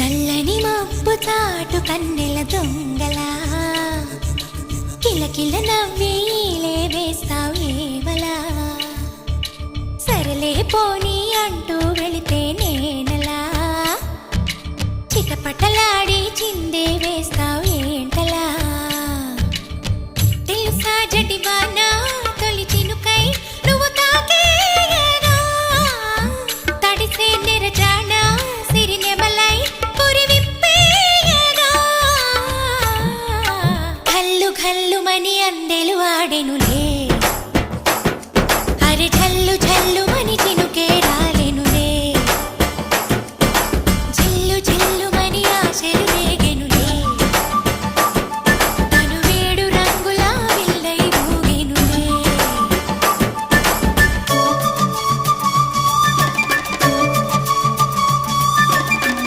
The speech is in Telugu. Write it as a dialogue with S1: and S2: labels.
S1: నల్లని మబ్బు తాటు కన్నెల దొంగలా. కిల నవ్విలే వేస్తావేవలా సరలే పోని అంటూ వెళితే నేనలా. చిటపటలాడి చిందే వేస్తావేంటలా తెలుసా జటివాన ఘల్లుమని అందెలు ఆడెనులే